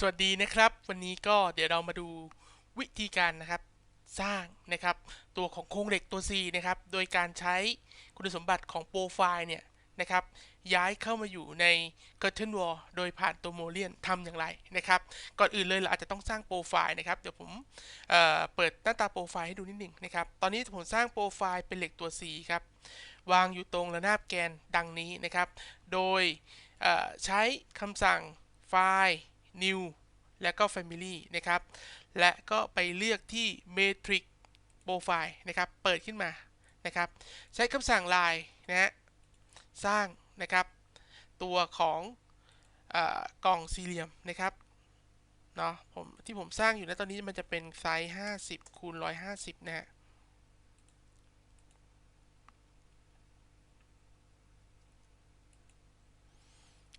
สวัสดีนะครับ วันนี้ก็เดี๋ยวเรามาดูวิธีการนะครับสร้างนะครับตัวของโครงเหล็กตัว C นะครับโดยการใช้คุณสมบัติของโปรไฟล์เนี่ยนะครับย้ายเข้ามาอยู่ใน Curtain Wall โดยผ่านตัวโมเลียนทำอย่างไรนะครับก่อนอื่นเลยเราอาจจะต้องสร้างโปรไฟล์นะครับเดี๋ยวผมเเปิดหน้าตาโปรไฟล์ให้ดูนิดหนึ่งนะครับตอนนี้ผมสร้างโปรไฟล์เป็นเหล็กตัว C ครับวางอยู่ตรงระนาบแกนดังนี้นะครับ โดยใช้คำสั่งไฟล์ new และก็ family นะครับ และก็ไปเลือกที่ matrix profile นะครับ เปิดขึ้นมานะครับ ใช้คำสั่ง line นะฮะ สร้างนะครับ ตัวของอกล่องสี่เหลี่ยมนะครับ เนาะผมที่ผมสร้างอยู่นะตอนนี้มันจะเป็นไซส์ 50 คูณ 150 นะฮะ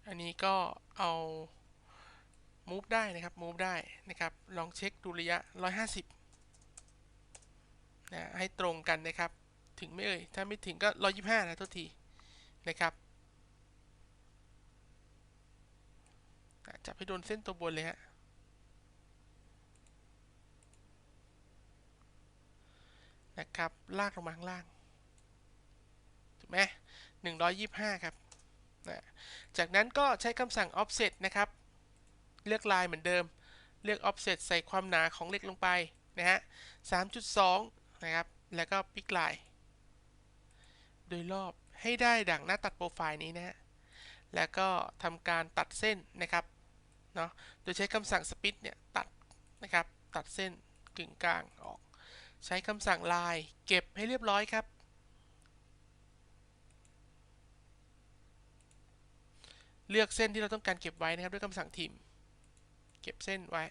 อันนี้ก็เอา move ได้นะครับ move ได้นะครับ ลองเช็คดูระยะ 150นะให้ตรงกันนะครับ ถึงไม่เอ่ย ถ้าไม่ถึงก็ 125 นะทุกทีนะครับจับให้โดนเส้นตัวบนเลยฮะนะครับ ลากลงมาข้างล่าง ถูกไหม125 ครับนะจากนั้นก็ใช้คำสั่ง offset นะครับ เลือกลายเหมือนเดิม เลือก offset ใส่ความหนาของเหล็กลงไปนะฮะ 3.2 นะครับ แล้วก็ปิกลาย โดยรอบให้ได้ดังหน้าตัดโปรไฟล์นี้นะฮะ แล้วก็ทำการตัดเส้นนะครับ เนาะ โดยใช้คำสั่ง split เนี่ยตัดนะครับ ตัดเส้นกึ่งกลางออก ใช้คำสั่งลายเก็บให้เรียบร้อยครับเลือกเส้นที่เราต้องการเก็บไว้นะครับด้วยคำสั่งทิม ก็บเส้นไว้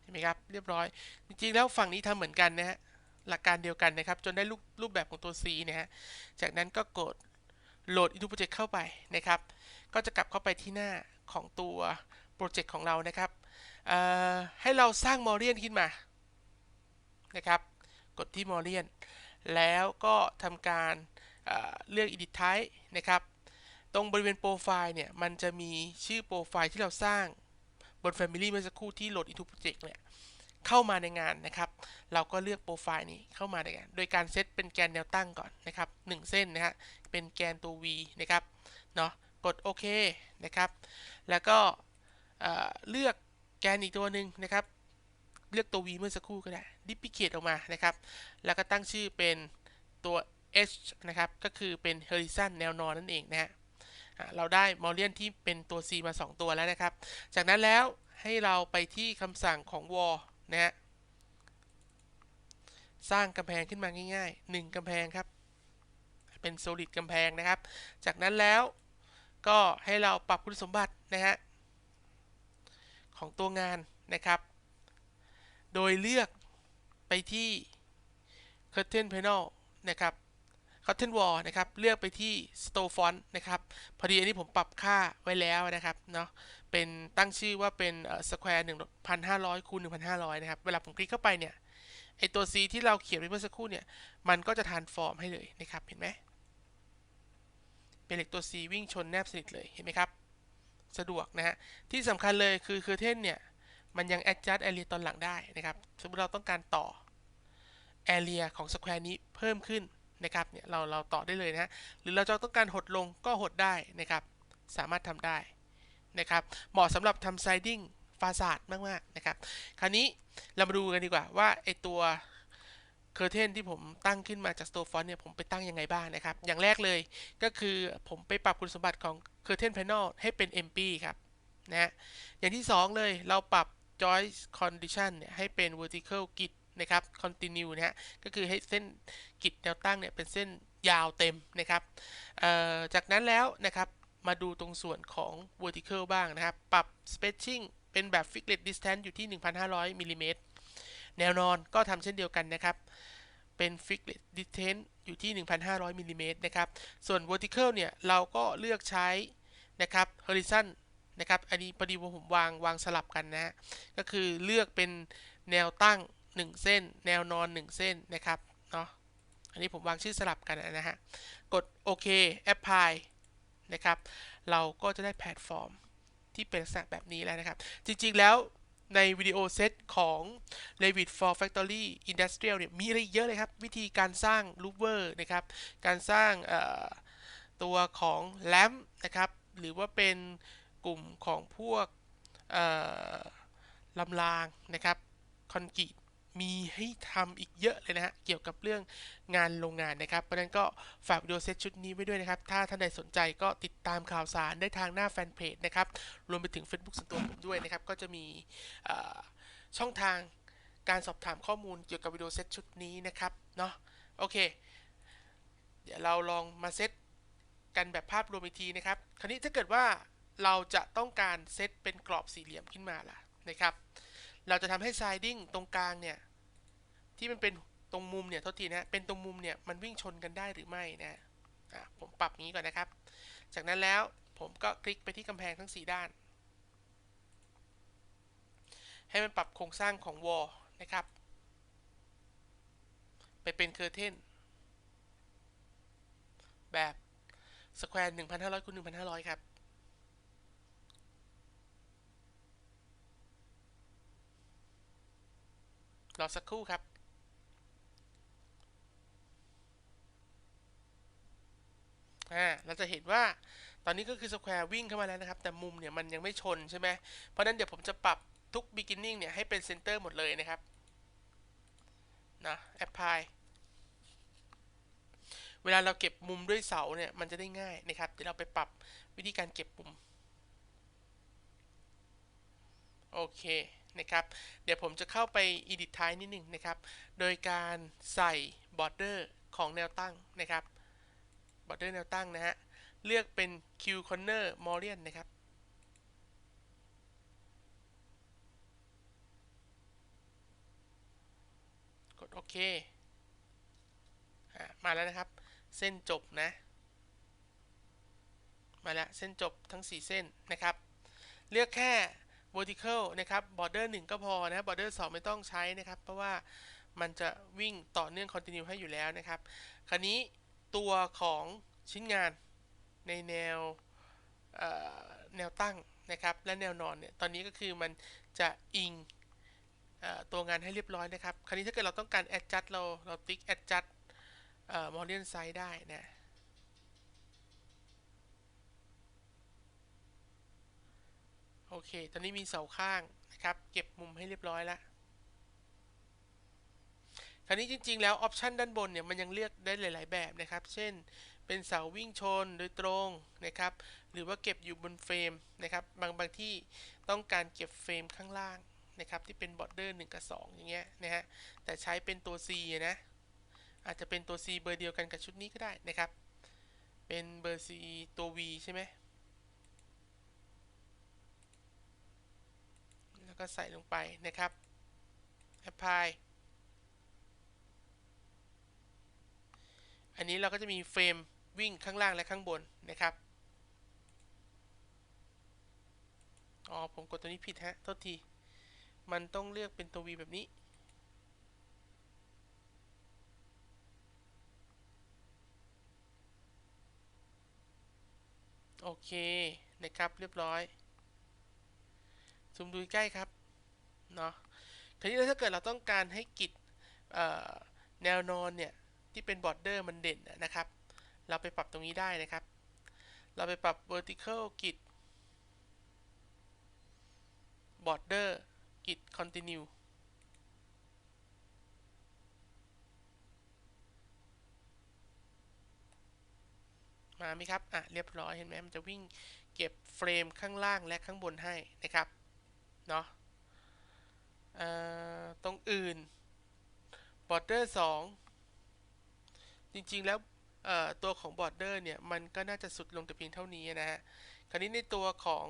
เห็นไหมครับ เรียบร้อย จริงๆ แล้วฝั่งนี้ทำเหมือนกันนะฮะ หลักการเดียวกันนะครับ จนได้รูปรูปแบบของตัว C นะฮะ จากนั้นก็กดโหลด into project เข้าไปนะครับ ก็จะกลับเข้าไปที่หน้าของตัวโปรเจกต์ของเรานะครับ ให้เราสร้างมอเรียนขึ้นมา นะครับ กดที่มอเรียนแล้วก็ทำการเลือก edit type นะครับ ตรงบริเวณโปรไฟล์เนี่ย มันจะมีชื่อโปรไฟล์ที่เราสร้างบน Family เมื่อสักครู่ที่โหลด into project เนี่ย เข้ามาในงานนะครับ เราก็เลือกโปรไฟล์นี้เข้ามาในงาน โดยการเซตเป็นแกนแนวตั้งก่อนนะครับ1เส้นนะฮะ เป็นแกนตัว V นะครับ เนาะกดโอเคนะครับ แล้วก็เลือกแกนอีกตัวหนึ่งนะครับ เลือกตัว V เมื่อสักครู่ก็ได้ดิพิเคตออกมานะครับ แล้วก็ตั้งชื่อเป็นตัว H นะครับ ก็คือเป็น horizon แนวนอนนั่นเองนะฮะ เราได้มอลเลียนที่เป็นตัว C มา 2 ตัวแล้วนะครับ จากนั้นแล้วให้เราไปที่คำสั่งของ wall นะฮะสร้างกำแพงขึ้นมาง่าย ๆ 1กำแพงครับ เป็น solid กำแพงนะครับ จากนั้นแล้วก็ให้เราปรับคุณสมบัตินะฮะของตัวงานนะครับ โดยเลือกไปที่ curtain panel นะครับ คอ t เทนวอลนะครับ เลือกไปที่ Store Font นะครับ พอดีอันนี้ผมปรับค่าไว้แล้วนะครับ เนาะเป็นตั้งชื่อว่าเป็น Square 1,500คูณ1,500 นะครับ เวลาผมคลิกเข้าไปเนี่ย ไอตัว C ที่เราเขียนไว้เมื่อสักครู่เนี่ย มันก็จะทานฟอร์มให้เลยนะครับ เห็นไหม เป็นเหล็กตัว C วิ่งชนแนบสนิทเลย เห็นไหมครับ สะดวกนะฮะ ที่สำคัญเลยคือคือเทนเนี่ย มันยัง adjust area ตอนหลังได้นะครับ สมมติเราต้องการต่อ area ของ Square นี้เพิ่มขึ้น นะครับเนี่ยเราเราต่อได้เลยนะหรือเราจะต้องการหดลงก็หดได้นะครับ สามารถทำได้นะครับเหมาะสำหรับทำไซดิ้งฟาซาดมากๆนะครับ คราวนี้เรามาดูกันดีกว่าว่าไอตัวเคอร์เทนที่ผมตั้งขึ้นมาจาก Store Font เนี่ยผมไปตั้งยังไงบ้างนะครับ อย่างแรกเลยก็คือผมไปปรับคุณสมบัติของ Curtain Panel ให้เป็น MP ครับนะอย่างที่ 2 เลยเราปรับ Joint Condition เนี่ยให้เป็น Vertical Grid นะครับ continue นะฮะก็คือให้เส้นกิดแนวตั้งเนี่ยเป็นเส้นยาวเต็มนะครับจากนั้นแล้วนะครับมาดูตรงส่วนของ vertical บ้างนะครับ ปรับ spacing เป็นแบบ fixed distance อยู่ที่ 1,500มิลลิเมตรแนวนอนก็ทำเช่นเดียวกันนะครับ เป็น fixed distance อยู่ที่ 1,500มิลลิเมตรนะครับ ส่วน vertical เนี่ย เราก็เลือกใช้นะครับ horizon นะครับ อันนี้พอดีว่าผมวางวางสลับกันนะ ก็คือเลือกเป็นแนวตั้ง 1 เส้น แนวนอน 1 เส้นนะครับเนาะอันนี้ผมวางชื่อสลับกันนะฮะ กดโอเค apply นะครับ เราก็จะได้แพลตฟอร์มที่เป็นลักษณะแบบนี้แล้วนะครับ จริงๆแล้วในวิดีโอเซตของ Revit for Factory Industrial เนี่ยมีอะไรเยอะเลยครับ วิธีการสร้าง Looper นะครับ การสร้างตัวของ LAMP นะครับ หรือว่าเป็นกลุ่มของพวกลำรางนะครับ คอนกรีต มีให้ทำอีกเยอะเลยนะฮะ เกี่ยวกับเรื่องงานโรงงานนะครับ เพราะฉะนั้นก็ฝากวิดีโอเซตชุดนี้ไว้ด้วยนะครับ ถ้าท่านใดสนใจก็ติดตามข่าวสารได้ทางหน้าแฟนเพจนะครับ รวมไปถึง Facebook ส่วนตัวผมด้วยนะครับ ก็จะมีช่องทางการสอบถามข้อมูลเกี่ยวกับวิดีโอเซตชุดนี้นะครับเนาะโอเค เดี๋ยวเราลองมาเซตกันแบบภาพรวมอีกทีนะครับ คราวนี้ถ้าเกิดว่าเราจะต้องการเซตเป็นกรอบสี่เหลี่ยมขึ้นมาล่ะนะครับ เราจะทำให้ siding ตรงกลางเนี่ย ที่มันเป็นตรงมุมเนี่ยทษทีนะเป็นตรงมุมเนี่ยมันวิ่งชนกันได้หรือไม่นะผมปรับงี้ก่อนนะครับ จากนั้นแล้วผมก็คลิกไปที่กำแพงทั้ง 4 ด้าน ให้มันปรับโครงสร้างของวอลนะครับ ไปเป็นเคอร์เทนแบบสแควร์1,500คูณ1,500ครับ รอสักครู่ครับอ่าเราจะเห็นว่าตอนนี้ก็คือสแควร์วิ่งเข้ามาแล้วนะครับ แต่มุมเนี่ยมันยังไม่ชนใช่ไหมเพราะนั้นเดี๋ยวผมจะปรับทุก beginning เนี่ยให้เป็นเซนเตอร์หมดเลยนะครับนะ apply เวลาเราเก็บมุมด้วยเสาเนี่ยมันจะได้ง่ายนะครับ เดี๋ยวเราไปปรับวิธีการเก็บมุม โอเค นะครับ เดี๋ยวผมจะเข้าไป edit ท้ายนิดหนึ่งนะครับ โดยการใส่ border ของแนวตั้งนะครับ border แนวตั้งนะฮะ เลือกเป็น Q corner Morion นะครับกดโอเคมาแล้วนะครับ เส้นจบนะ มาแล้วเส้นจบทั้ง 4 เส้นนะครับ เลือกแค่ vertical นะครับ border 1 ก็พอนะ border 2 ไม่ต้องใช้นะครับ เพราะว่ามันจะวิ่งต่อเนื่อง continue ให้อยู่แล้วนะครับ คราวนี้ตัวของชิ้นงานในแนวแนวตั้งนะครับ และแนวนอนเนี่ย ตอนนี้ก็คือมันจะอิงตัวงานให้เรียบร้อยนะครับ คราวนี้ถ้าเกิดเราต้องการ adjust เราเราติ๊ก adjust มอลเลียนไซด์ได้นะ โอเค ตอนนี้มีเสาข้างนะครับ เก็บมุมให้เรียบร้อยแล้ว คราวนี้จริง ๆ แล้วออปชันด้านบนเนี่ยมันยังเลือกได้หลาย ๆ แบบนะครับ เช่น เป็นเสาวิ่งชนโดยตรงนะครับ หรือว่าเก็บอยู่บนเฟรมนะครับ บางบางที่ต้องการเก็บเฟรมข้างล่างนะครับ ที่เป็นบอร์เดอร์1กับ2 อย่างเงี้ยนะฮะ แต่ใช้เป็นตัว C นะ อาจจะเป็นตัว C เบอร์เดียวกันกับชุดนี้ก็ได้นะครับ เป็นเบอร์ C ตัว V ใช่ไหม แล้ว ก็ใส่ลงไปนะครับ apply อันนี้เราก็จะมีเฟรมวิ่งข้างล่างและข้างบนนะครับอ๋อผมกดตัวนี้ผิดฮะโทษที มันต้องเลือกเป็นตัว V แบบนี้ โอเคนะครับเรียบร้อย ซูมดูใกล้ครับเนาะทีนี้ถ้าเกิดเราต้องการให้กิจแนวนอนเนี่ยที่เป็นบอร์เดอร์มันเด่นนะครับ เราไปปรับตรงนี้ได้นะครับ เราไปปรับ vertical กิจ border กิจ continue มาไหมครับ อะ เรียบร้อย เห็นไหมมันจะวิ่งเก็บเฟรมข้างล่างและข้างบนให้นะครับ เนาะตรงอื่น border 2 จริงๆ แล้วตัวของ border เนี่ย มันก็น่าจะสุดลงแต่เพียงเท่านี้นะฮะ คราวนี้ในตัวของ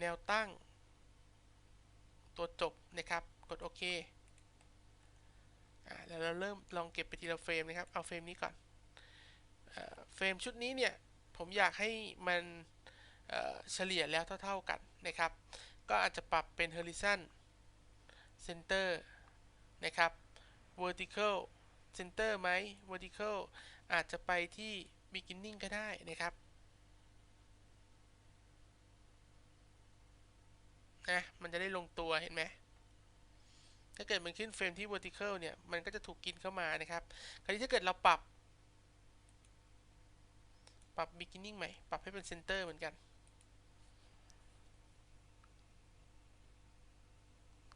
แนวตั้ง ตัวจบนะครับ กดโอเคแล้วเราเริ่มลองเก็บไปทีละเฟรมนะครับ เอาเฟรมนี้ก่อนเฟรมชุดนี้เนี่ย ผมอยากให้มัน เฉลี่ยแล้วเท่า ๆกันนะครับ ก็อาจจะปรับเป็น horizon center นะครับ vertical center ไหม vertical อาจจะไปที่ beginning ก็ได้นะครับนะมันจะได้ลงตัวเห็นไหมถ้าเกิดมันขึ้นเฟรมที่ vertical เนี่ย มันก็จะถูกกินเข้ามานะครับ คราวนี้ถ้าเกิดเราปรับ ปรับ beginning ใหม่ ปรับให้เป็น center เหมือนกัน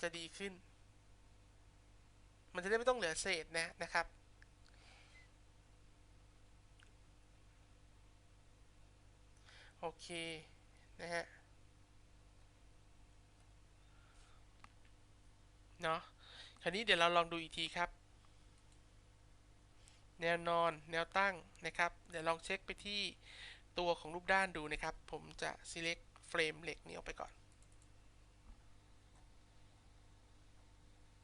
จะดีขึ้น มันจะได้ไม่ต้องเหลือเศษนะนะครับ โอเค นะฮะ เนาะคราวนี้เดี๋ยวเราลองดูอีกทีครับ แนวนอน แนวตั้งนะครับ เดี๋ยวลองเช็คไปที่ตัวของรูปด้านดูนะครับ ผมจะ select เฟรมเหล็กนี้ออกไปก่อน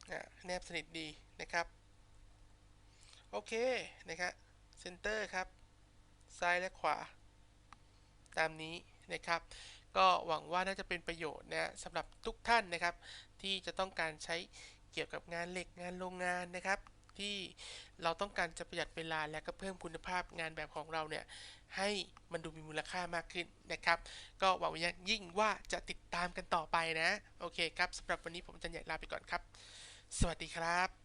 อะ แนบสนิทดีนะครับ โอเคนะครับเซนเตอร์ครับ ซ้ายและขวา ตามนี้นะครับ ก็หวังว่าน่าจะเป็นประโยชน์นะสำหรับทุกท่านนะครับ ที่จะต้องการใช้เกี่ยวกับงานเหล็กงานโรงงานนะครับ ที่เราต้องการจะประหยัดเวลาและก็เพิ่มคุณภาพงานแบบของเราเนี่ยให้มันดูมีมูลค่ามากขึ้นนะครับ ก็หวังอย่างยิ่งว่าจะติดตามกันต่อไปนะ โอเคครับสำหรับวันนี้ผมจันใหญ่ลาไปก่อนครับ สวัสดีครับ